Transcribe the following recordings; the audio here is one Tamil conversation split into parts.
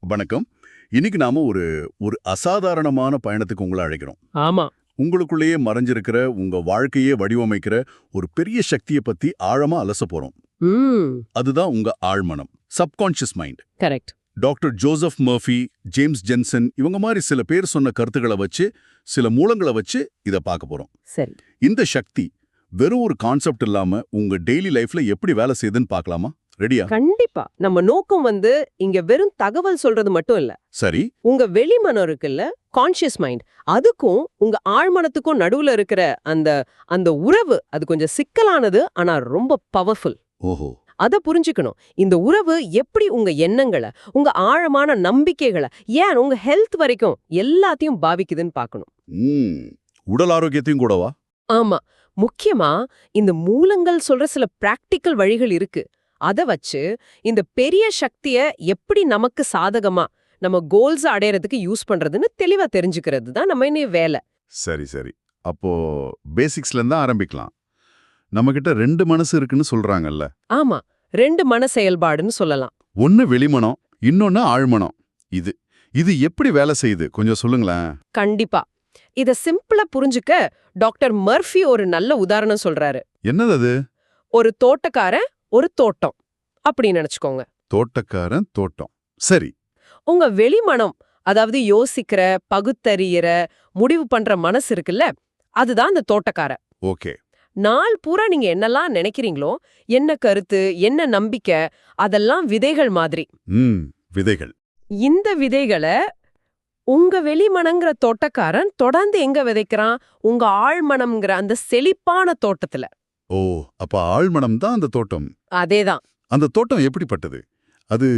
வணக்கம். இன்னைக்கு நாம ஒரு ஒரு அசாதாரணமான பயணத்துக்கு உங்களை அழைக்கிறோம். ஆமா. உங்களுக்குள்ளேயே மறைஞ்சிருக்கிற உங்க வாழ்க்கையே வடிவமைக்கிற ஒரு பெரிய சக்தியை பத்தி ஆழமா அலச போறோம். அதுதான் உங்க ஆழ்மனம் subconscious mind correct. Doctor Joseph Murphy James Jensen இவங்க மாதிரி சில பேர் சொன்ன கருத்துக்களை வச்சு சில மூலங்களை வச்சு இத பார்க்க போறோம். சரி. இந்த சக்தி வெறும் ஒரு கான்செப்ட் இல்லாம உங்க டெய்லி லைஃப்ல எப்படி வேலை செய்யுதுன்னு பார்க்கலாமா? ரெடியா கண்டிப்பா. நம்ம நோக்கம் வந்து இங்க வெறும் தகவல் சொல்றது மட்டும் இல்ல. சரி. உங்க வெளிமனம் இருக்குல்ல கான்ஷியஸ் மைண்ட் அதுக்கும் உங்க ஆழ்மனத்துக்கும் நடுவுல இருக்கிற அந்த அந்த உறவு அது கொஞ்சம் சிக்கலானது ஆனா ரொம்ப பவர்ஃபுல் ஓஹோ. அத புரிஞ்சுக்கணும். இந்த உறவு எப்படி உங்க எண்ணங்களை உங்க ஆழமான நம்பிக்கைகளை ஏன் உங்க ஹெல்த் வரைக்கும் எல்லாத்தையும் பாவிக்குதுன்னு பார்க்கணும் உடல் ஆரோக்கியத்தையும் கூடவா? ஆமா. முக்கியமா இந்த மூலங்கள் சொல்ற சில பிராக்டிக்கல் வழிகள் இருக்கு. அத வச்சு இந்த பெரிய சக்திய எப்படி நமக்கு சாதகமா நம்ம கோல்ஸ் அடையறதுக்கு யூஸ் பண்றதுன்னு தெளிவா தெரிஞ்சுக்கிறது தான் நம்ம இனி வேலை. சரி சரி. அப்போ பேசிக்ஸ்ல இருந்தா ஆரம்பிக்கலாம். நம்ம கிட்ட ரெண்டு மனசு இருக்குன்னு சொல்றாங்கல்ல. ஆமா. ரெண்டு மன செயல்பாடுன்னு சொல்லலாம். ஒன்னு வெளிமனம் இன்னொன்னு ஆழ்மனம். இது இது எப்படி வேலை செய்யுது? கொஞ்சம் சொல்லுங்களேன். கண்டிப்பா. இத சிம்பிளா புரிஞ்சுக்க டாக்டர் மர்ஃபி ஒரு நல்ல உதாரணம் சொல்றாரு. என்னது அது? ஒரு தோட்டக்காரன் ஒரு தோட்டம் அப்படின்னு நினைச்சுக்கோங்க. தோட்டக்காரன் தோட்டம். சரி. உங்க வெளிமனம் அதாவது யோசிக்கிற பகுத்தறியற முடிவு பண்ற மனசு இருக்குல்ல அதுதான் அந்த தோட்டக்காரன் ஓகே. நாள் பூரா நீங்க என்னெல்லாம் நினைக்கிறீங்களோ என்ன கருத்து என்ன நம்பிக்கை அதெல்லாம் விதைகள் மாதிரி. விதைகள். இந்த விதைகளை உங்க வெளிமனங்கிற தோட்டக்காரன் தொடர்ந்து எங்க விதைக்கிறான்? உங்க ஆழ்மனம்ங்கிற அந்த செழிப்பான தோட்டத்துல. ஓ அப்ப ஆழ்மனம் தான் அந்த தோட்டம். அதேதான். அந்த தோட்டம் எப்படிப்பட்டது? அது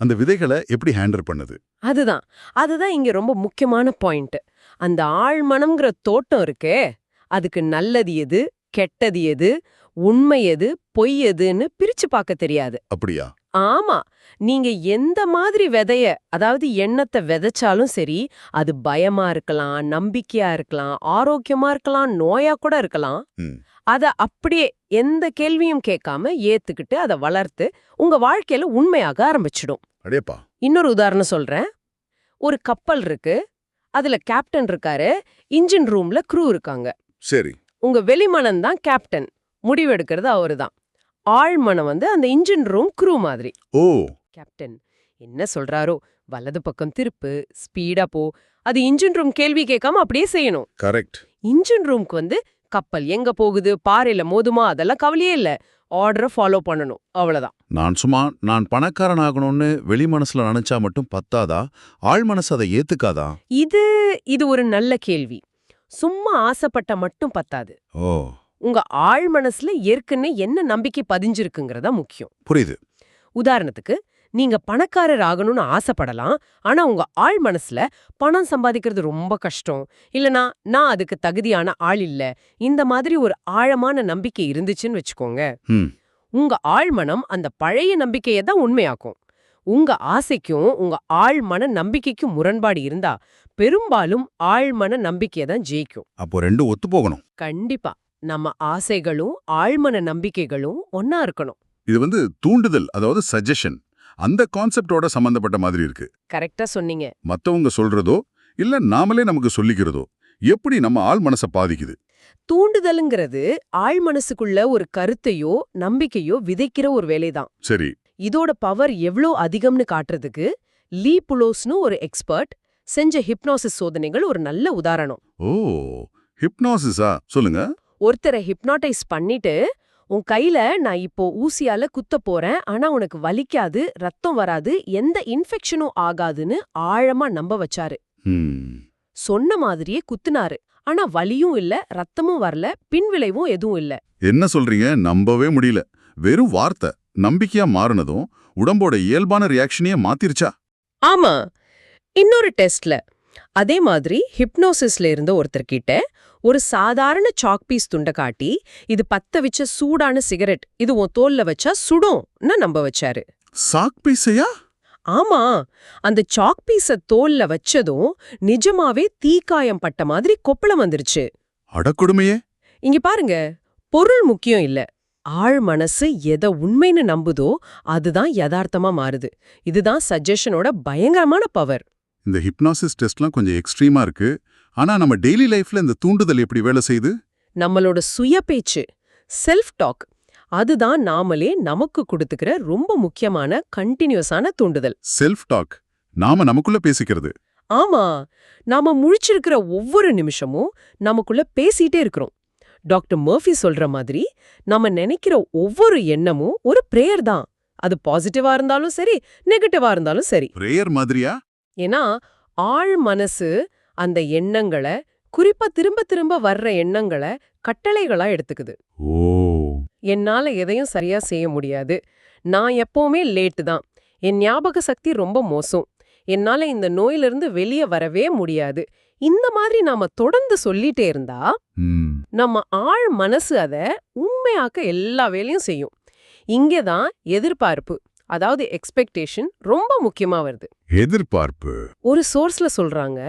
அந்த விதைகளை எப்படி ஹேண்டில் பண்ணுது? அதுதான். அதுதான் இங்க ரொம்ப முக்கியமான பாயிண்ட். அந்த ஆழ்மனம்ங்கிற தோட்டம் இருக்கே அதுக்கு நல்லது எது கெட்டது எது உண்மை எது பொய் எதுன்னு பிரிச்சு பார்க்க தெரியாது. அப்படியா? ஆமா. நீங்க எந்த மாதிரி விதைய அதாவது எண்ணத்தை விதைச்சாலும் சரி அது பயமா இருக்கலாம் நம்பிக்கையா இருக்கலாம் ஆரோக்கியமா இருக்கலாம் நோயா கூட இருக்கலாம். ம். அத அப்படியே எந்த கேள்வியும் கேட்காம ஏத்துக்கிட்டு அதை வளர்த்து உங்க வாழ்க்கையில உண்மையாக ஆரம்பிச்சிடும். இன்னொரு உதாரணம் சொல்றேன். ஒரு கப்பல் இருக்கு. அதுல கேப்டன் இருக்காரு. இன்ஜின் ரூம்ல க்ரூ இருக்காங்க. சரி. உங்க வெளிமனம் தான் கேப்டன் முடிவெடுக்கிறது அவருதான். ஆழ்மனம் வந்து அந்த இன்ஜின் ரூம் க்ரூ மாதிரி. ஓ. கேப்டன் என்ன சொல்றாரோ? வலது பக்கம் திருப்பு ஸ்பீடா போ. அது இன்ஜின் ரூம் கேள்வி கேட்காம அப்படியே செய்யணும். கரெக்ட் இன்ஜின் ரூம்க்கு வந்து கப்பல் எங்க போகுது? பாறையில மோதுமா? அதெல்லாம் கவலையே இல்ல. ஆர்டரை ஃபாலோ பண்ணணும். அவ்வளவுதான். நான் சும்மா நான் பணக்காரன் ஆகணும்னு வெளி மனசுல நினைச்சா மட்டும் பத்தாதா? ஆழ் மனசு அதை ஏத்துக்காதா? இது இது ஒரு நல்ல கேள்வி. சும்மா ஆசைப்பட்ட மட்டும் பத்தாது. ஓ. உங்க ஆழ் மனசுல ஏற்கனவே என்ன நம்பிக்கை பதிஞ்சிருக்குங்கிறதா முக்கியம். புரியுது. உதாரணத்துக்கு நீங்க பணக்காரர் ஆகணும்னு ஆசைப்படலாம். ஆனா உங்க ஆழ் மனசுல பணம் சம்பாதிக்கிறது ரொம்ப கஷ்டம். இல்லனா நான் அதுக்கு தகுதியான ஆள் இல்ல. இந்த மாதிரி ஒரு ஆழமான நம்பிக்கை இருந்துச்சுன்னு வச்சுக்கோங்க. உங்க ஆழ்மனம் அந்த பழைய நம்பிக்கையை தான் உண்மையாக்கும். உங்க ஆசைக்கும் உங்க ஆழ்மன நம்பிக்கைக்கும் முரண்பாடு இருந்தா பெரும்பாலும் ஆழ்மன நம்பிக்கையை தான் ஜெயிக்கும். அப்போ ரெண்டும் ஒத்து போகணும். கண்டிப்பா. நம்ம ஆசைகளும் ஆழ்மன நம்பிக்கைகளும் ஒன்னா இருக்கணும். இது வந்து தூண்டுதல் அதாவது சஜஷன் அந்த கான்செப்டோட சம்பந்தப்பட்ட மாதிரி இருக்கு. கரெக்டா சொன்னீங்க. மத்தவங்க சொல்றதோ இல்ல நாமளே நமக்கு சொல்லிக்கிறதோ எப்படி நம்ம ஆள் மனசை பாதிக்குது? தூண்டுதலுங்கிறது ஆழ் மனசுக்குள்ள ஒரு கருத்தையோ நம்பிக்கையோ விதைக்கிற ஒரு வேலைதான். சரி. இதோட பவர் எவ்ளோ அதிகம்னு காட்டுறதுக்கு லீ புலோஸ்னு ஒரு எக்ஸ்பர்ட் செஞ்ச ஹிப்னாசிஸ் சோதனைகள் ஒரு நல்ல உதாரணம். ஓ ஹிப்னாசிஸா சொல்லுங்க. ஒருத்தரை ஹிப்னாடைஸ் பண்ணிட்டு உன் கையில நான் இப்போ ஊசியால குத்த போறேன். ஆனா உனக்கு வலிக்காது ரத்தம் வராது எந்த இன்ஃபெக்ஷனும் ஆகாதுன்னு ஆழமா நம்ப வச்சாரு. சொன்ன மாதிரியே குத்துனாரு. ஆனா வலியும் இல்ல ரத்தமும் வரல பின்விளைவும் எதுவும் இல்ல. என்ன சொல்றீங்க? நம்பவே முடியல. வெறும் வார்த்தை நம்பிக்கையா மாறினதும் உடம்போட இயல்பான ரியாக்ஷனையே மாத்திருச்சா? ஆமா. இன்னொரு டெஸ்ட்ல அதே மாதிரி ஹிப்னோசிஸ்ல இருந்த ஒருத்தர்கிட்ட ஒரு சாதாரண சாக் பீஸ் துண்டை காட்டி இது பத்த வச்ச சூடான சிகரெட் இது உன் தோல்ல வச்சா சுடும்னு நம்ப வச்சாரு. சாக் பீஸையா ஆமா அந்த சாக் பீஸ தோல்ல வச்சதும் நிஜமாவே தீக்காயம் பட்ட மாதிரி கொப்பளம் வந்துருச்சு. அடக்கொடுமையே இங்க பாருங்க பொருள் முக்கியம் இல்ல. ஆழ் மனசு எதை உண்மைன்னு நம்புதோ அதுதான் யதார்த்தமா மாறுது. இதுதான் சஜஷனோட பயங்கரமான பவர் இந்த ஹிப்னாசிஸ் டெஸ்ட்லாம் கொஞ்சம் எக்ஸ்ட்ரீமா இருக்கு. ஆனா நம்ம டெய்லி லைஃப்ல இந்த தூண்டுதல் எப்படி வேலை செய்யுது? நம்மளோட சுய பேச்சு செல்ஃப் டாக் அதுதான் நாமளே நமக்கு கொடுத்துக்கிற ரொம்ப முக்கியமான கண்டினியூஸான தூண்டுதல். செல்ஃப் டாக் நாம நமக்குள்ள பேசிக்கிறது. ஆமா நாம முழிச்சிருக்கிற ஒவ்வொரு நிமிஷமும் நமக்குள்ள பேசிட்டே இருக்கிறோம். டாக்டர் மர்ஃபி சொல்ற மாதிரி நம்ம நினைக்கிற ஒவ்வொரு எண்ணமும் ஒரு பிரேயர் தான். அது பாசிட்டிவா இருந்தாலும் சரி நெகட்டிவா இருந்தாலும் சரி. பிரேயர் மாதிரியா? ஏன்னா ஆழ் மனசு அந்த எண்ணங்களை குறிப்பா திரும்ப திரும்ப வர்ற எண்ணங்களை கட்டளைகளா எடுத்துக்குது. ஓ. என்னால எதையும் சரியா செய்ய முடியாது. நான் எப்பவுமே லேட்டு தான். என் ஞாபக சக்தி ரொம்ப மோசம். என்னால இந்த நோயிலிருந்து வெளியே வரவே முடியாது. இந்த மாதிரி நாம தொடர்ந்து சொல்லிட்டே இருந்தா நம்ம ஆழ் மனசு அத உண்மையாக்க எல்லா வேலையும் செய்யும். இங்கே தான் எதிர்பார்ப்பு அதாவது எக்ஸ்பெக்டேஷன் ரொம்ப முக்கியமா வருது. எதிர்பார்ப்பு? ஒரு சோர்ஸ்ல சொல்றாங்க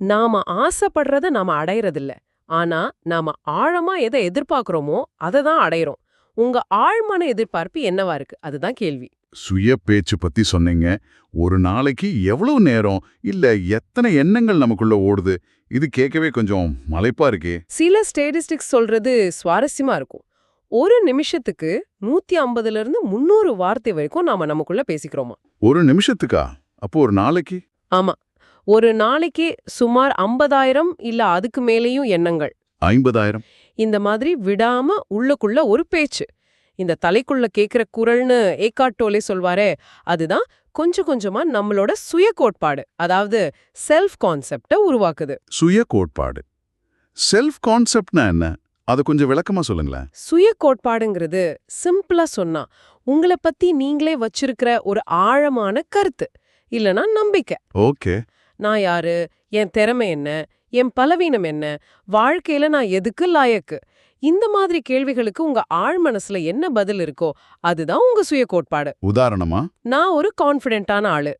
நாம ஆசைப்படுறத நாம அடையறதில்ல. ஆனா நாம ஆழமா எதை எதிர்பார்க்கறோமோ அதை தான் அடையறோம். உங்க ஆழ்மன எதிர்பார்ப்பு என்னவா இருக்கு? அதுதான் கேள்வி. சுய பேச்சு பத்தி சொன்னீங்க. ஒரு நாளைக்கு எவ்வளவு நேரம்? இல்ல எத்தனை எண்ணங்கள் நமக்குள்ள ஓடுது? இது கேட்கவே கொஞ்சம் மலைப்பா இருக்கே. சில ஸ்டேட்டிஸ்டிக்ஸ் சொல்றது சுவாரஸ்யமா இருக்கும். ஒரு நிமிஷத்துக்கு நூத்தி ஐம்பதுல இருந்து முன்னூறு வார்த்தை வரைக்கும் நாம நமக்குள்ள பேசிக்கிறோமா? ஒரு நிமிஷத்துக்கா? அப்போ ஒரு நாளைக்கு? ஆமா. ஒரு நாளைக்கு சுமார் ஐம்பதாயிரம் இல்ல அதுக்கு மேலேயும் எண்ணங்கள். ஐம்பதாயிரம். இந்த மாதிரி விடாம உள்ளுக்குள்ள ஒரு பேச்சு. இந்த தலைக்குள்ள கேக்குற குரல்னு ஏக்காட்டோலே சொல்வாரே அதுதான் கொஞ்சம் கொஞ்சமா நம்மளோட சுய கோட்பாடு அதாவது செல்ஃப் கான்செப்ட உருவாக்குது. சுய கோட்பாடு. செல்ஃப் கான்செப்ட்னா என்ன? அதை கொஞ்சம் விளக்கமா சொல்லுங்களேன். சுய கோட்பாடுங்கிறது சிம்பிளா சொன்னா உங்களை பத்தி நீங்களே வச்சிருக்கிற ஒரு ஆழமான கருத்து இல்லனா நம்பிக்கை. ஓகே. நான் யாரு? என் திறமை என்ன? என் பலவீனம் என்ன? வாழ்க்கையில நான் எதுக்கு லாயக்கு? இந்த மாதிரி கேள்விகளுக்கு உங்க ஆழ் மனசுல என்ன பதில் இருக்கோ அதுதான் உங்க சுய கோட்பாடு. உதாரணமா? நான் ஒரு கான்ஃபிடென்ட்டான ஆளு.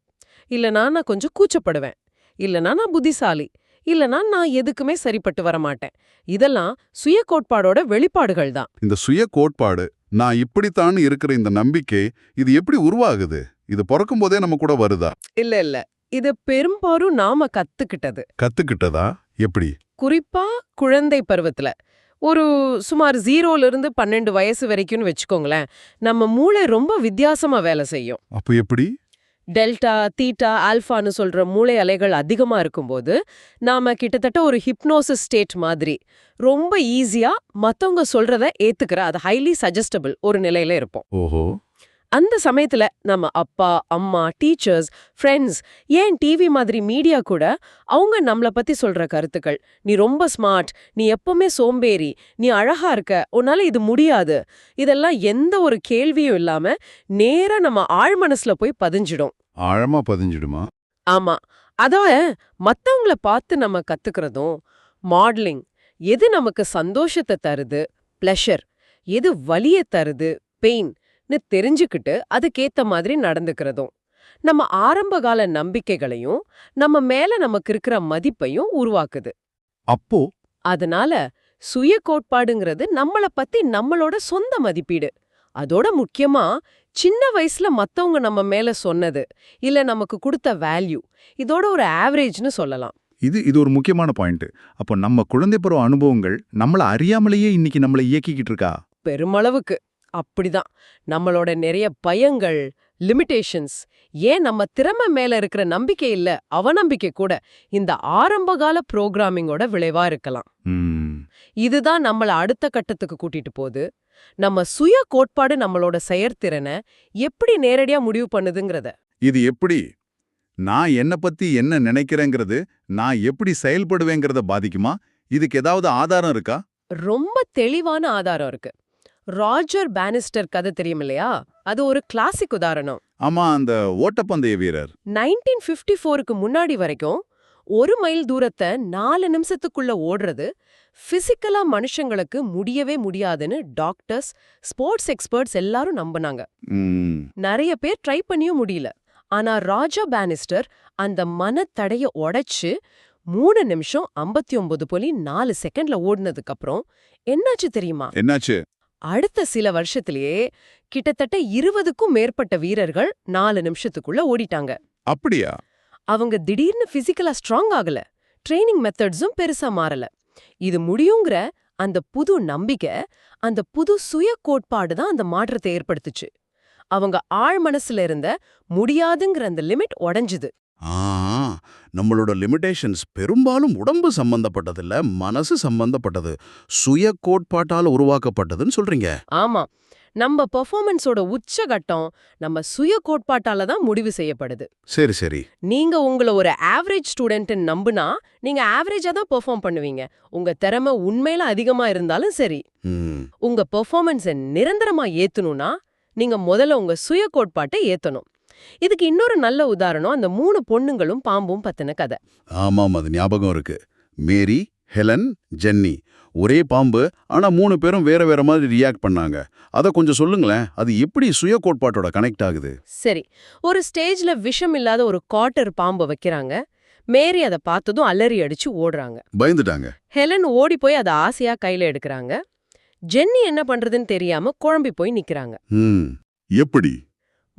இல்லனா நான் கொஞ்சம் கூச்சப்படுவேன். இல்லனா நான் புத்திசாலி. இல்லனா நான் எதுக்குமே சரிப்பட்டு வர மாட்டேன் இதெல்லாம் சுய கோட்பாடோட வெளிப்பாடுகள் தான். இந்த சுய கோட்பாடு நான் இப்படித்தான் இருக்கிற இந்த நம்பிக்கை இது எப்படி உருவாகுது? இது பிறக்கும் போதே நம்ம கூட வருதா? இல்ல இல்ல. இது பெரும்பாலும் நாம கத்துக்கிட்டது. கத்துக்கிட்டதா? எப்படி? குறிப்பா குழந்தை பருவத்துல. ஒரு சுமார் ஜீரோல இருந்து பன்னெண்டு வயசு வரைக்கும்னு வச்சுக்கோங்களேன். நம்ம மூளை ரொம்ப வித்தியாசமா வேலை செய்யும். அப்போ எப்படி? டெல்டா தீட்டா ஆல்ஃபான்னு சொல்ற மூளை அலைகள் அதிகமா இருக்கும்போது நாம கிட்டத்தட்ட ஒரு ஹிப்னோசிஸ் ஸ்டேட் மாதிரி ரொம்ப ஈஸியா மத்தவங்க சொல்றத ஏத்துக்கிற அது ஹைலி சஜஸ்டபிள் ஒரு நிலையில இருப்போம். ஓஹோ. அந்த சமயத்துல நம்ம அப்பா அம்மா டீச்சர்ஸ் ஃப்ரெண்ட்ஸ் ஏன் டிவி மாதிரி மீடியா கூட அவங்க நம்மள பத்தி சொல்ற கருத்துக்கள். நீ ரொம்ப ஸ்மார்ட் நீ எப்பவுமே சோம்பேறி. நீ அழகா இருக்க. உன்னால இது முடியாது. இதெல்லாம் எந்த ஒரு கேள்வியும் இல்லாம நேரா நம்ம ஆழ்மனசுல போய் பதிஞ்சிடும். ஆழமா பதிஞ்சிடுமா? ஆமா. அதான் மத்தவங்கள பார்த்து நம்ம கத்துக்கிறதும் மாடலிங் எது நமக்கு சந்தோஷத்தை தருது? ப்ளஷர் எது வலிய தருது? பெயின்னு தெரிஞ்சுக்கிட்டு அதுக்கேத்த மாதிரி நடந்துக்கிறதும். நம்ம ஆரம்பகால நம்பிக்கைகளையும் நம்ம மேல நமக்கு இருக்கிற மதிப்பையும் உருவாக்குது. அப்போ? அதனால சுய கோட்பாடுங்கிறது நம்மள பத்தி நம்மளோட சொந்த மதிப்பீடு. அதோட முக்கியமா சின்ன வயசுல மத்தவங்க நம்ம மேல சொன்னது இல்ல நமக்கு கொடுத்த வேல்யூ இதோட ஒரு ஆவரேஜ்னு சொல்லலாம். இது இது ஒரு முக்கியமான பாயிண்ட் அப்போ நம்ம குழந்தை பருவ அனுபவங்கள் நம்மள அறியாமலேயே இன்னைக்கு நம்மளை இயக்கிக்கிட்டு இருக்கா? பெருமளவுக்கு. அப்படிதான். நம்மளோட நிறைய பயங்கள் லிமிட்டேஷன்ஸ் ஏன் நம்ம திறமை மேல இருக்கிற நம்பிக்கை இல்ல அவநம்பிக்கை கூட இந்த ஆரம்பகால புரோகிராமிங்கோட விளைவா இருக்கலாம். ம், இதுதான் நம்மள அடுத்த கட்டத்துக்கு கூட்டிட்டு போகுது. நம்ம சுய கோட்பாடு நம்மளோட செயற்திறனை எப்படி நேரடியா முடிவு பண்ணுதுங்கிறத. இது எப்படி? நான் என்ன பத்தி என்ன நினைக்கிறேங்கிறது நான் எப்படி செயல்படுவேங்கிறத பாதிக்குமா? இதுக்கு ஏதாவது ஆதாரம் இருக்கா? ரொம்ப தெளிவான ஆதாரம் இருக்கு. ராஜர் பானிஸ்டர் கதை தெரியும் இல்லையா அது ஒரு கிளாசிக் உதாரணம். ஆமா அந்த ஓட்டப்பந்தய வீரர். நைன்டீன் ஃபிஃப்டி ஃபோருக்கு முன்னாடி வரைக்கும் ஒரு மைல் தூரத்தை நாலு நிமிஷத்துக்குள்ள ஓடுறது பிசிக்கலா மனுஷங்களுக்கு முடியவே முடியாதுன்னு டாக்டர்ஸ் ஸ்போர்ட்ஸ் எக்ஸ்பர்ட்ஸ் எல்லாரும் நம்பினாங்க. நிறைய பேர் ட்ரை பண்ணியும் முடியல. ஆனா ராஜா பானிஸ்டர் அந்த மனத்தடைய உடைச்சு மூணு நிமிஷம் ஐம்பத்தி ஒன்பது புள்ளி நாலு செகண்ட்ல ஓடுனதுக்கு அப்புறம் என்னாச்சு தெரியுமா? என்னாச்சு? அடுத்த சில வருஷத்திலேயே கிட்டத்தட்ட இருபதுக்கும் மேற்பட்ட வீரர்கள் நாலு நிமிஷத்துக்குள்ள ஓடிட்டாங்க. அப்படியா? அவங்க திடீர்னு பிசிக்கலா ஸ்ட்ராங் ஆகல. ட்ரைனிங் மெத்தட்ஸும் பெருசா மாறல. இது முடியுங்கிற அந்த புது நம்பிக்கை அந்த புது சுய கோட்பாடு தான் அந்த மாற்றத்தை ஏற்படுத்துச்சு. அவங்க ஆழ் மனசுல இருந்த முடியாதுங்கிற அந்த லிமிட் உடைஞ்சுது. ஆ. நம்மளோட லிமிடேஷன்ஸ் பெரும்பாலும் உடம்பு சம்பந்தப்பட்டதில்ல மனசு சம்பந்தப்பட்டது சுய கோட்பாட்டால் உருவாக்கப்பட்டதுன்னு சொல்றீங்க. ஆமா. நம்ம பெர்ஃபார்மன்ஸோட உச்சகட்டம் நம்ம சுய கோட்பாட்டால தான் முடிவு செய்யப்படுது. சரி சரி. நீங்க உங்களை ஒரு ஆவரேஜ் ஸ்டூடெண்ட் நம்புனா நீங்க ஆவரேஜா தான் பெர்ஃபார்ம் பண்ணுவீங்க. உங்க திறமை உண்மையில அதிகமா இருந்தாலும் சரி. உங்க பெர்ஃபார்மன்ஸை நிரந்தரமா ஏத்தணும்னா நீங்க முதல்ல உங்க சுய கோட்பாட்டை ஏத்தணும். இதுக்கு இன்னொரு நல்ல உதாரணம் அந்த மூணு பொண்ணுங்களும் பாம்பும் பத்தின கதை. ஆமாம் அது ஞாபகம் இருக்கு. Mary Helen Jenny. ஒரே பாம்பு ஆனா மூணு பேரும் வேற வேற மாதிரி ரியாக்ட் பண்ணாங்க. அதை கொஞ்சம் சொல்லுங்களேன் அது எப்படி சுய கோட்பாட்டோட கனெக்ட் ஆகுது? சரி ஒரு ஸ்டேஜ்ல விஷம் இல்லாத ஒரு காட்டர் பாம்பை வைக்கிறாங்க. மேரி அதை பார்த்ததும் அலறி அடிச்சு ஓடுறாங்க. பயந்துட்டாங்க. ஹெலன் ஓடி போய் அதை ஆசையா கையில எடுக்கறாங்க. ஜென்னி என்ன பண்றதுன்னு தெரியாம குழம்பி போய் நிக்கறாங்க. எப்படி?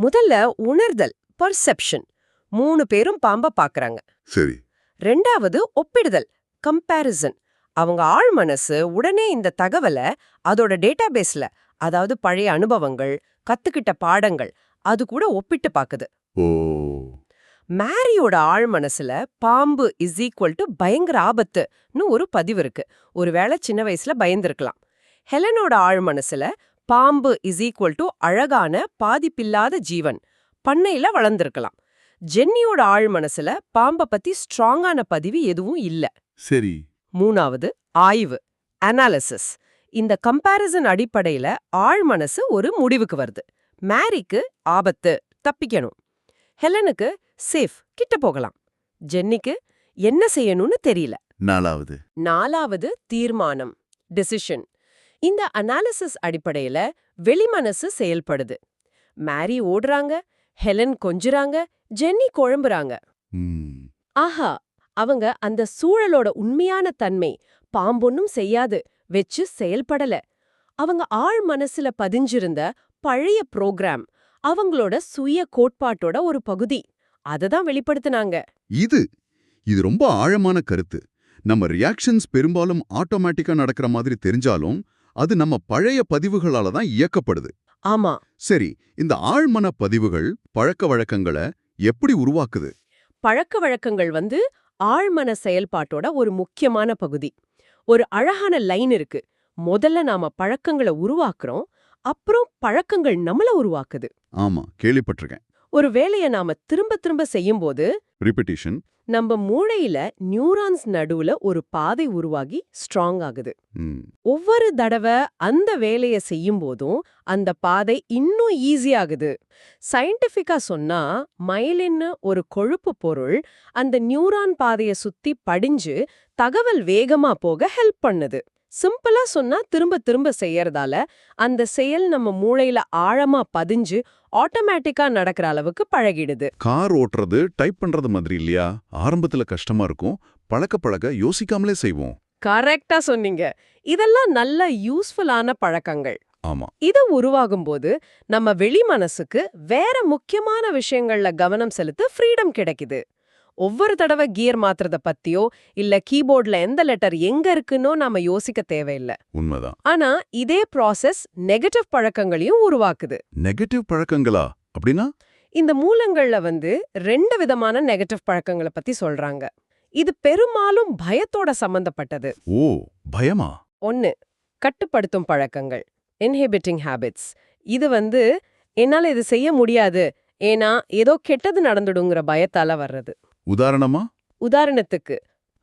முதல்ல உணர்தல் பர்செப்ஷன் மூணு பேரும் பாம்ப பாக்குறாங்க. சரி. ரெண்டாவது ஒப்பிடுதல் கம்பேரிசன் அவங்க ஆழ் மனசு உடனே இந்த தகவலை அதோட டேட்டாபேஸ்ல அதாவது பழைய அனுபவங்கள் கத்துக்கிட்ட பாடங்கள் அது கூட ஒப்பிட்டு பாக்குது. மேரியோட ஆழ் மனசுல பாம்பு இஸ் ஈக்குவல் டு பயங்கர ஆபத்துன்னு ஒரு பதிவு இருக்கு. ஒருவேளை சின்ன வயசுல பயந்திருக்கலாம். ஹெலனோட ஆழ் மனசுல பாம்பு இஸ் ஈக்குவல் டு அழகான பாதிப்பில்லாத ஜீவன். பண்ணையில வளர்ந்திருக்கலாம். ஜென்னியோட ஆழ் மனசுல பாம்ப பத்தி ஸ்ட்ராங்கான பதிவு எதுவும் இல்ல. சரி. மூணாவது ஆய்வு அனாலிசிஸ் இந்த கம்பேரிசன் அடிப்படையில ஆழ் மனசு ஒரு முடிவுக்கு வருது. மேரிக்கு ஆபத்து தப்பிக்கணும். ஹெலனுக்கு சேஃப் கிட்ட போகலாம். ஜென்னிக்கு என்ன செய்யணும்னு தெரியல. நாலாவது. நாலாவது தீர்மானம் டெசிஷன் இந்த அனாலிசிஸ் அடிப்படையில வெளிமனசு செயல்படுது. மேரி ஓடுறாங்க ஹெலன் கொஞ்சுறாங்க ஜென்னி குழம்புறாங்க. ஆஹா அவங்க அந்த சூழலோட உண்மையான தன்மை பாம்பொன்னும் செய்யாது வெச்சு செயல்படல. அவங்க ஆழ் மனசுல பதிஞ்சிருந்த பழைய புரோகிராம் அவங்களோட சுய கோட்பாட்டோட ஒரு பகுதி. அததான் வெளிப்படுத்தினாங்க. இது இது ரொம்ப ஆழமான கருத்து. நம்ம ரியாக்ஷன்ஸ் பெரும்பாலும் ஆட்டோமேட்டிக்கா நடக்கிற மாதிரி தெரிஞ்சாலும் அது நம்ம பழைய பதிவுகளால தான் இயக்கப்படுது. ஆமா. சரி இந்த ஆழ்மன பதிவுகள் பழக்க வழக்கங்களை எப்படி உருவாக்குது? பழக்க வழக்கங்கள் வந்து ஆழ்மன செயல்பாட்டோட ஒரு முக்கியமான பகுதி. ஒரு அழகான லைன் இருக்கு. முதல்ல நாம பழக்கங்களை உருவாக்குறோம் அப்புறம் பழக்கங்கள் நம்மள உருவாக்குது. ஆமா கேள்விப்பட்டிருக்கேன். ஒரு வேலைய நாம திரும்ப திரும்ப செய்யும்போது ரிப்பிட்டிஷன் நம்ம மூளையில நியூரான்ஸ் நடுவுல ஒரு பாதை உருவாகி ஸ்ட்ராங் ஆகுது. ஒவ்வொரு தடவை அந்த வேலைய செய்யும் போதும் அந்த பாதை இன்னும் ஈஸியாகுது சயின்டிஃபிக்கா சொன்னா மயிலின்னு ஒரு கொழுப்பு பொருள் அந்த நியூரான் பாதைய சுத்தி படிஞ்சு தகவல் வேகமா போக ஹெல்ப் பண்ணுது. சிம்பிளா சொன்னா திரும்ப திரும்ப செய்யறதால அந்த செயல் நம்ம மூளையில ஆழமா பதிஞ்சு ஆட்டோமேட்டிக்கா நடக்கிற அளவுக்கு பழகிடுது. கார் ஓட்டுறது டைப் பண்றது மாதிரி இல்லையா? ஆரம்பத்துல கஷ்டமா இருக்கும். பழக்க பழக யோசிக்காமலே செய்வோம். கரெக்டா சொன்னீங்க. இதெல்லாம் நல்ல யூஸ்ஃபுல்லான பழக்கங்கள். ஆமா. இது உருவாகும்போது நம்ம வெளி மனசுக்கு வேற முக்கியமான விஷயங்கள்ல கவனம் செலுத்த ஃப்ரீடம் கிடைக்குது. ஒவ்வொரு தடவை கியர் மாத்துறத பத்தியோ இல்ல கீபோர்ட்ல எந்த லெட்டர் எங்க இருக்குன்னோ நாம யோசிக்க தேவையில்ல. உண்மைதான். ஆனா இதே ப்ராசஸ் நெகட்டிவ் பழக்கங்களையும் உருவாக்குது. நெகட்டிவ் பழக்கங்களா? அப்படின்னா? இந்த மூலங்கள்ல வந்து ரெண்டு விதமான நெகட்டிவ் பழக்கங்களை பத்தி சொல்றாங்க. இது பெரும்பாலும் பயத்தோட சம்பந்தப்பட்டது. ஓ பயமா? ஒன்னு கட்டுப்படுத்தும் பழக்கங்கள் இன்ஹிபிட்டிங் ஹேபிட்ஸ் இது வந்து என்னால இது செய்ய முடியாது. ஏன்னா ஏதோ கெட்டது நடந்துடுங்கிற பயத்தால வர்றது. உதாரணமா? உதாரணத்துக்கு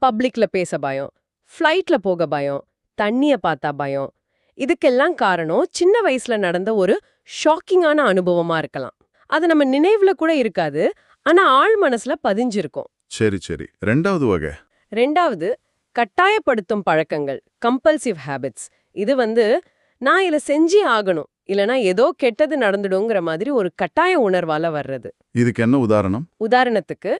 பப்ளிக்ல பேச பயம் ஃப்ளைட்ல போக பயம் தண்ணிய பார்த்தா பயம். இதுக்கெல்லாம் காரணம் சின்ன வயசுல நடந்த ஒரு ஷாக்கிங்கான அனுபவமா இருக்கலாம். அது நம்ம நினைவுல கூட இருக்காது ஆனா ஆழ் மனசுல பதிஞ்சிருக்கும். சரி சரி. ரெண்டாவது வகை. ரெண்டாவது கட்டாயப்படுத்தும் பழக்கங்கள் கம்பல்சிவ் ஹேபிட்ஸ் இது வந்து நான் இத செஞ்சே ஆகணும் இல்லனா ஏதோ கெட்டது நடந்துடுங்கிற மாதிரி ஒரு கட்டாய உணர்வால வர்றது. இதுக்கு என்ன உதாரணம்? உதாரணத்துக்கு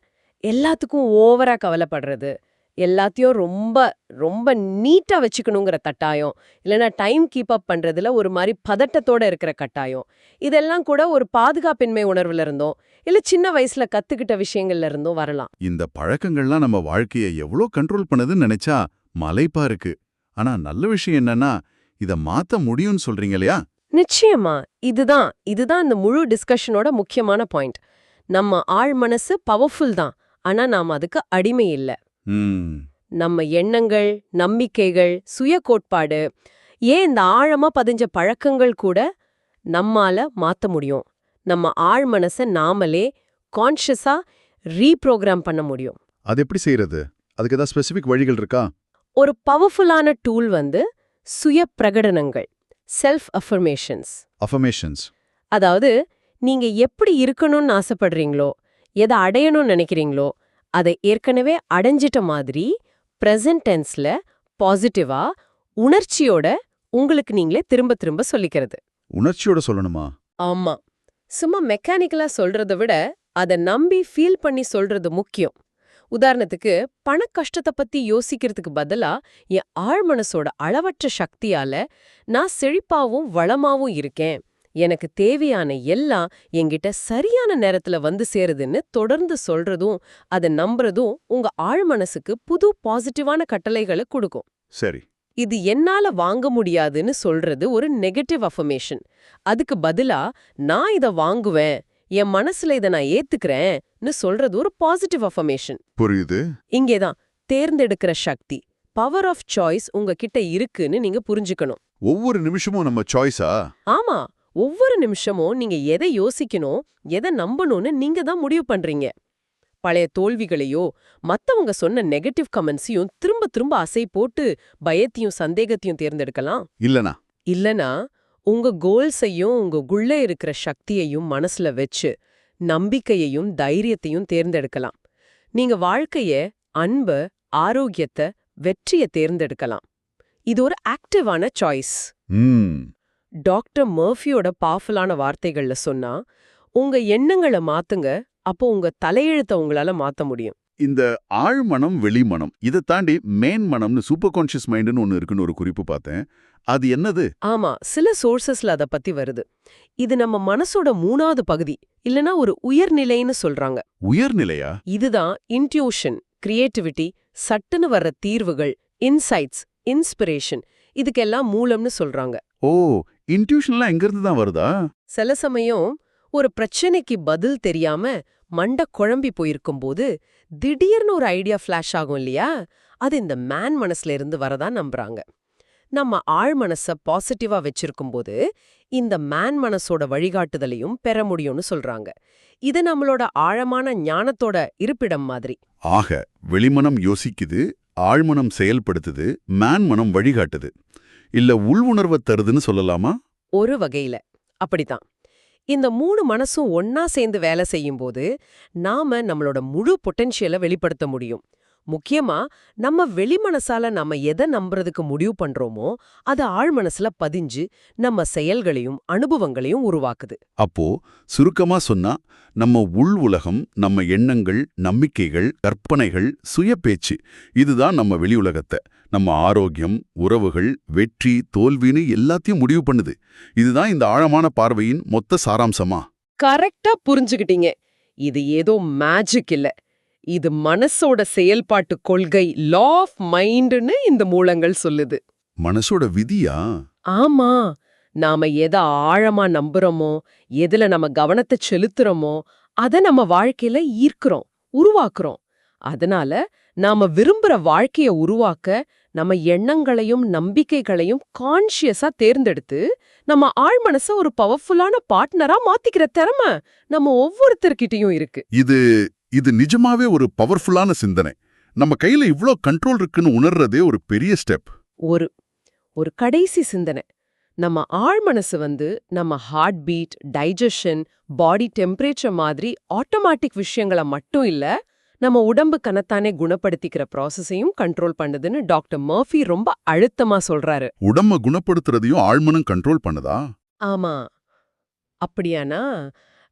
எல்லாத்துக்கும் ஓவரா கவலைப்படுறது. எல்லாத்தையும் ரொம்ப ரொம்ப நீட்டா வச்சுக்கணுங்கிற கட்டாயம். இல்லைன்னா டைம் கீப் அப் பண்றதுல ஒரு மாதிரி பதட்டத்தோட இருக்கிற கட்டாயம். இதெல்லாம் கூட ஒரு பாதுகாப்பின்மை உணர்வுல இருந்தோம். இல்ல சின்ன வயசுல கத்துக்கிட்ட விஷயங்கள்ல இருந்தும் வரலாம். இந்த பழக்கங்கள்லாம் நம்ம வாழ்க்கைய எவ்வளோ கண்ட்ரோல் பண்ணுதுன்னு நினைச்சா மலைப்பா இருக்கு. ஆனா நல்ல விஷயம் என்னன்னா இத மாத்த முடியும்னு சொல்றீங்க இல்லையா? நிச்சயமா. இதுதான். இதுதான் இந்த முழு டிஸ்கஷனோட முக்கியமான பாயிண்ட் நம்ம ஆழ் மனசு பவர்ஃபுல் தான். ஆனா நாம அதுக்கு அடிமை இல்ல. நம்ம எண்ணங்கள் நம்பிக்கைகள் சுய கோட்பாடு ஏன் இந்த ஆழமா பதிஞ்ச பழக்கங்கள் கூட நம்மால மாத்த முடியும்? நம்ம ஆழ் மனசை நாமளே கான்ஷியஸா ரீப்ரோக்ராம் பண்ண முடியும். அது எப்படி செய்யறது அதுக்கு ஏதாவது ஸ்பெசிபிக் வழிகள் இருக்கா? ஒரு பவர்ஃபுல்லான டூல் வந்து சுய பிரகடனங்கள் செல்ஃப் அஃபர்மேஷன்ஸ் அஃபர்மேஷன்ஸ் அதாவது நீங்க எப்படி இருக்கணும்னு ஆசைப்படுறீங்களோ எதை அடையணும்னு நினைக்கிறீங்களோ அதை ஏற்கனவே அடைஞ்சிட்ட மாதிரி பிரசன்ட் டென்ஸ்ல பாசிட்டிவா உணர்ச்சியோட உங்களுக்கு நீங்களே திரும்ப திரும்ப சொல்லிக்கிறது. உணர்ச்சியோட சொல்லணுமா? ஆமா. சும்மா மெக்கானிக்கலா சொல்றத விட அதை நம்பி ஃபீல் பண்ணி சொல்றது முக்கியம். உதாரணத்துக்கு பண கஷ்டத்தை பத்தி யோசிக்கிறதுக்கு பதிலா என் ஆழ்மனசோட அளவற்ற சக்தியால நான் செழிப்பாவும் வளமாவும் இருக்கேன். எனக்கு தேவையான எல்லாம் என்கிட்ட சரியான நேரத்துல வந்து சேருதுன்னு தொடர்ந்து சொல்றதும் அதை நம்புறதும் உங்க ஆழ்மனசுக்கு புது பாசிட்டிவான கட்டளைகளை கொடுக்கும். சரி. இது என்னால வாங்க முடியாதுன்னு சொல்றது ஒரு நெகட்டிவ் அஃபர்மேஷன். அதுக்கு பதிலா நான் இத வாங்குவேன் என் மனசுல இத நான் ஏத்துக்கிறேன்னு சொல்றது ஒரு பாசிட்டிவ் அஃபர்மேஷன். புரியுது. இங்கேதான் தேர்ந்தெடுக்கிற சக்தி பவர் ஆஃப் சாய்ஸ் உங்ககிட்ட இருக்குன்னு நீங்க புரிஞ்சுக்கணும். ஒவ்வொரு நிமிஷமும் நம்ம சாய்ஸா ஆமா. ஒவ்வொரு நிமிஷமும் நீங்க எதை யோசிக்கணும் எதை நம்பணும்னு நீங்க தான் முடிவு பண்றீங்க. பழைய தோல்விகளையோ மத்தவங்க சொன்ன நெகட்டிவ் கமெண்ட்ஸையும் திரும்ப திரும்ப அசை போட்டு பயத்தையும் சந்தேகத்தையும் தேர்ந்தெடுக்கலாம்? இல்லனா? இல்லனா உங்க கோல்ஸையும் உங்க குள்ள இருக்கிற சக்தியையும் மனசுல வச்சு நம்பிக்கையையும் தைரியத்தையும் தேர்ந்தெடுக்கலாம். நீங்க வாழ்க்கைய அன்பு ஆரோக்கியத்தை வெற்றிய தேர்ந்தெடுக்கலாம். இது ஒரு ஆக்டிவான சாய்ஸ் ம். டாக்டர் மர்ஃபியோட பவர்ஃபுல்லான வார்த்தைகள்ல சொன்னா உங்க எண்ணங்களை மாத்துங்க அப்போ உங்க தலையெழுத்த உங்களால மாத்த முடியும். இந்த ஆழ்மனம் வெளிமனம் இதை தாண்டி மேன் மனம்னு சூப்பர் கான்ஷியஸ் மைண்டுன்னு ஒன்று இருக்குன்னு ஒரு குறிப்பு பார்த்தேன். அது என்னது? ஆமா சில சோர்சஸ்ல அத பத்தி வருது. இது நம்ம மனசோட மூணாவது பகுதி இல்லனா ஒரு உயர்நிலைன்னு சொல்றாங்க. உயர்நிலையா? இதுதான் இன்ட்யூஷன் கிரியேட்டிவிட்டி சட்டுன்னு வர்ற தீர்வுகள் இன்சைட்ஸ் இன்ஸ்பிரேஷன் இதுக்கெல்லாம் மூலம்னு சொல்றாங்க. ஓ இன்ட்யூஷன்லாம் எங்கிருந்து தான் வருதா? சில சமயம் ஒரு பிரச்சனைக்கு பதில் தெரியாம மண்ட குழம்பி போயிருக்கும்போது திடீர்னு ஒரு ஐடியா ஃபிளாஷ் ஆகும் இல்லையா? அது இந்த மேன் மனசுல இருந்து வரதா நம்புறாங்க. நம்ம ஆழ் மனச பாசிட்டிவா வச்சிருக்கும்போது இந்த மேன் மனசோட வழிகாட்டுதலையும் பெற முடியும்னு சொல்றாங்க. இது நம்மளோட ஆழமான ஞானத்தோட இருப்பிடம் மாதிரி. ஆக வெளிமனம் யோசிக்குது ஆழ்மனம் செயல்படுத்துது மேன் மனம் வழிகாட்டுது. இல்ல உள் உணர்வை தருதுன்னு சொல்லலாமா? ஒரு வகையில. அப்படிதான் இந்த மூணு மனசும் ஒன்னா சேர்ந்து வேலை செய்யும்போது நாம நம்மளோட முழு பொட்டென்ஷியலை வெளிப்படுத்த முடியும். முக்கியமா நம்ம வெளிமனசால நம்ம எதை நம்புறதுக்கு முடிவு பண்றோமோ அது ஆழ் மனசுல பதிஞ்சு நம்ம செயல்களையும் அனுபவங்களையும் உருவாக்குது. அப்போ சுருக்கமா சொன்னா நம்ம உள் உலகம் நம்ம எண்ணங்கள் நம்பிக்கைகள் கற்பனைகள் சுய பேச்சு இதுதான் நம்ம வெளி உலகத்தை. நம்ம ஆரோக்கியம் உறவுகள் வெற்றி தோல்வின்னு எல்லாத்தையும் முடிவு பண்ணுது. இதுதான் இந்த ஆழமான பார்வையின் மொத்த சாராம்சமா? கரெக்டா புரிஞ்சுகிட்டீங்க. இது ஏதோ மேஜிக் இல்ல. இது மனசோட செயல்பாட்டு கொள்கை லா ஆஃப் மைண்டுன்னு இந்த மூலங்கள் சொல்லுது. மனசோட விதியா? ஆமா. நாம எதை ஆழமா நம்புறோமோ எதுல நம்ம கவனத்தை செலுத்துறோமோ அத நம்ம வாழ்க்கையில ஈர்க்கிறோம் உருவாக்குறோம். அதனால நாம விரும்புற வாழ்க்கைய உருவாக்க நம்ம எண்ணங்களையும் நம்பிக்கைகளையும் கான்ஷியஸா தேர்ந்தெடுத்து நம்ம ஆழ்மனச ஒரு பவர்ஃபுல்லான பார்ட்னரா மாத்திக்கிற திறமை நம்ம ஒவ்வொருத்தர்கிட்டயும் இருக்கு. இது இது நிஜமாவே ஒரு பவர்ஃபுல்லான சிந்தனை. நம்ம கையில இவ்ளோ கண்ட்ரோல் இருக்குன்னு உணர்றதே ஒரு பெரிய ஸ்டெப் ஒரு ஒரு கடைசி சிந்தனை. நம்ம ஆழ்மனசு வந்து நம்ம heart beat digestion body temperature மாதிரி ஆட்டோமேட்டிக் விஷயங்களை மட்டும் இல்ல நம்ம உடம்பு கனத்தானே குணப்படுத்திக்கிற ப்ராசஸையும் கண்ட்ரோல் பண்ணுதுன்னு டாக்டர் மர்ஃபி ரொம்ப அழுத்தமா சொல்றாரு. உடம்ப குணப்படுத்துறதையும் ஆழ்மனம் கண்ட்ரோல் பண்ணுதா? ஆமா. அப்படியானா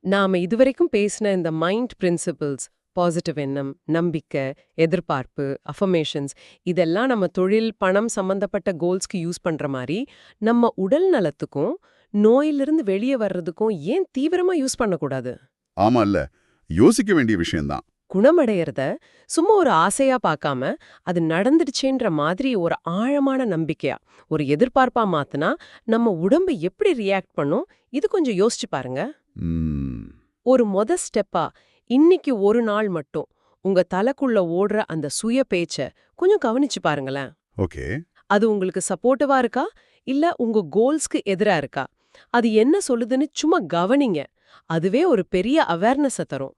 நாம இதுவரைக்கும் பேசின இந்த மைண்ட் பிரின்சிபிள்ஸ் பாசிட்டிவ் எண்ணம் நம்பிக்கை எதிர்பார்ப்பு அஃபர்மேஷன்ஸ் இதெல்லாம் நம்ம தொழில் பணம் சம்பந்தப்பட்ட கோல்ஸ்க்கு யூஸ் பண்ற மாதிரி நம்ம உடல் நலத்துக்கும் நோயிலிருந்து வெளியே வர்றதுக்கும் ஏன் தீவிரமா யூஸ் பண்ணக்கூடாது? ஆமா இல்ல யோசிக்க வேண்டிய விஷயம்தான். குணமடையறத சும்மா ஒரு ஆசையா பார்க்காம அது நடந்துடுச்சேன்ற மாதிரி ஒரு ஆழமான நம்பிக்கையா ஒரு எதிர்பார்ப்பா மாத்துனா நம்ம உடம்பு எப்படி ரியாக்ட் பண்ணும்? இது கொஞ்சம் யோசிச்சு பாருங்க. ஒரு மொத ஸ்டெப்பா இன்னைக்கு ஒரு நாள் மட்டும் உங்க தலைக்குள்ள ஓடுற அந்த சுய பேச்ச கொஞ்சம் கவனிச்சு பாருங்களேன். ஓகே. அது உங்களுக்கு சப்போர்ட்டிவா இருக்கா? இல்ல உங்க கோல்ஸ்க்கு எதிரா இருக்கா? அது என்ன சொல்லுதுன்னு சும்மா கவனிங்க. அதுவே ஒரு பெரிய அவேர்னஸ தரும்.